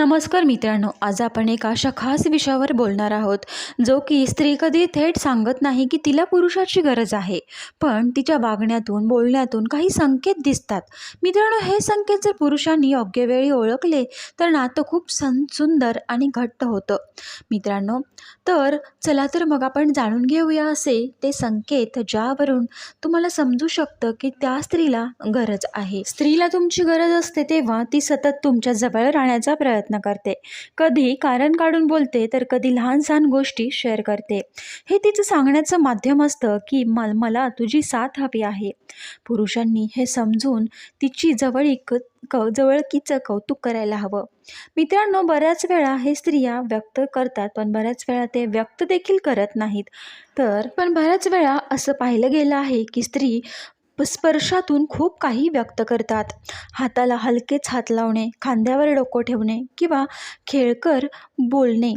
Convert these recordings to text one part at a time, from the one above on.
नमस्कार मित्रांनो आज आपण एका अशा खास विषयावर बोलणार आहोत जो की स्त्री कधी थेट सांगत नाही की तिला पुरुषाची गरज आहे. पण तिच्या वागण्यातून बोलण्यातून काही संकेत दिसतात. मित्रांनो हे संकेत जर पुरुषांनी योग्य वेळी ओळखले तर नातं खूप सं सुंदर आणि घट्ट होतं. मित्रांनो तर चला तर मग आपण जाणून घेऊया असे ते संकेत ज्यावरून तुम्हाला समजू शकतं की त्या स्त्रीला गरज आहे. स्त्रीला तुमची गरज असते तेव्हा ती सतत तुमच्या जवळ राहण्याचा प्रयत्न करते. कधी कारण काढून बोलते तर कधी लहान सहान गोष्टी शेअर करते. हे तिचं सांगण्याचं माध्यम असतं की मल मला तुझी साथ हवी आहे. पुरुषांनी हे समजून तिची जवळीक क जवळकीचं कौतुक करायला हवं. मित्रांनो बऱ्याच वेळा हे स्त्रिया व्यक्त करतात पण बऱ्याच वेळा ते व्यक्त देखील करत नाहीत. तर पण बऱ्याच वेळा असं पाहिलं गेलं आहे की स्त्री स्पर्शातून खूप काही व्यक्त करतात. हाताला हलकेच हात लावणे खांद्यावर डोकं ठेवणे किंवा खेळकर बोलणे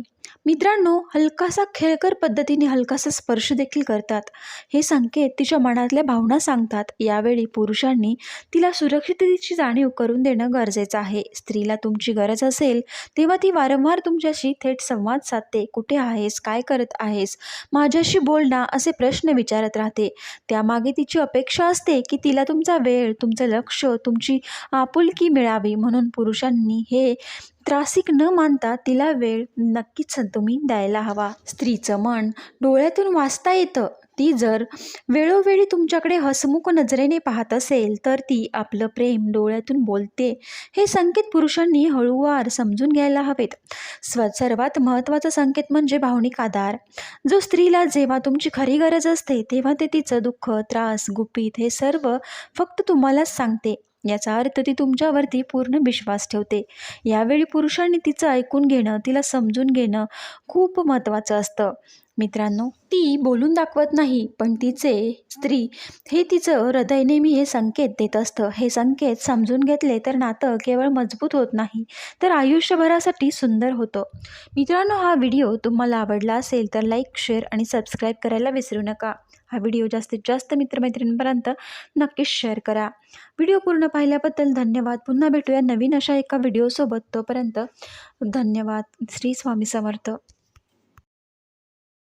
मित्रांनो हलकासा खेळकर पद्धतीने हलकासा स्पर्श देखील करतात. हे संकेत तिच्या मनातल्या भावना सांगतात. यावेळी पुरुषांनी तिला सुरक्षिततेची जाणीव करून देणं गरजेचं आहे. स्त्रीला तुमची गरज असेल तेव्हा ती वारंवार तुमच्याशी थेट संवाद साधते. कुठे आहेस? काय करत आहेस? माझ्याशी बोल ना असे प्रश्न विचारत राहते. त्यामागे तिची अपेक्षा असते की तिला तुमचा वेळ तुमचं लक्ष तुमची आपुलकी मिळावी. म्हणून पुरुषांनी हे त्रासिक न मानता तिला वेळ नक्कीच तुम्ही द्यायला हवा. स्त्रीचं मन डोळ्यातून वाचता येतं. ती जर वेळोवेळी तुमच्याकडे हसमुख नजरेने पाहत असेल तर ती आपलं प्रेम डोळ्यातून बोलते. हे संकेत पुरुषांनी हळूवार समजून घ्यायला हवेत. स्व सर्वात महत्त्वाचा संकेत म्हणजे भावनिक आधार. जो स्त्रीला जेव्हा तुमची खरी गरज असते तेव्हा ते तिचं दुःख त्रास गुपित हे सर्व फक्त तुम्हालाच सांगते. याचा अर्थ ती तुमच्यावरती पूर्ण विश्वास ठेवते. यावेळी पुरुषांनी तिचं ऐकून घेणं तिला समजून घेणं खूप महत्त्वाचं असतं. मित्रांनो ती बोलून दाखवत नाही पण तिचे स्त्री हे तिचं हृदय नेहमी हे संकेत देत असतं. हे संकेत समजून घेतले तर नातं केवळ मजबूत होत नाही तर आयुष्यभरासाठी सुंदर होतं. मित्रांनो हा व्हिडिओ तुम्हाला आवडला असेल तर लाईक शेअर आणि सबस्क्राईब करायला विसरू नका. हा व्हिडिओ जास्तीत जास्त मित्रमैत्रिणींपर्यंत नक्कीच शेअर करा. व्हिडिओ पूर्ण पाहिल्याबद्दल धन्यवाद. पुन्हा भेटूया नवीन अशा एका व्हिडिओसोबत. तोपर्यंत धन्यवाद. श्री स्वामी समर्थ.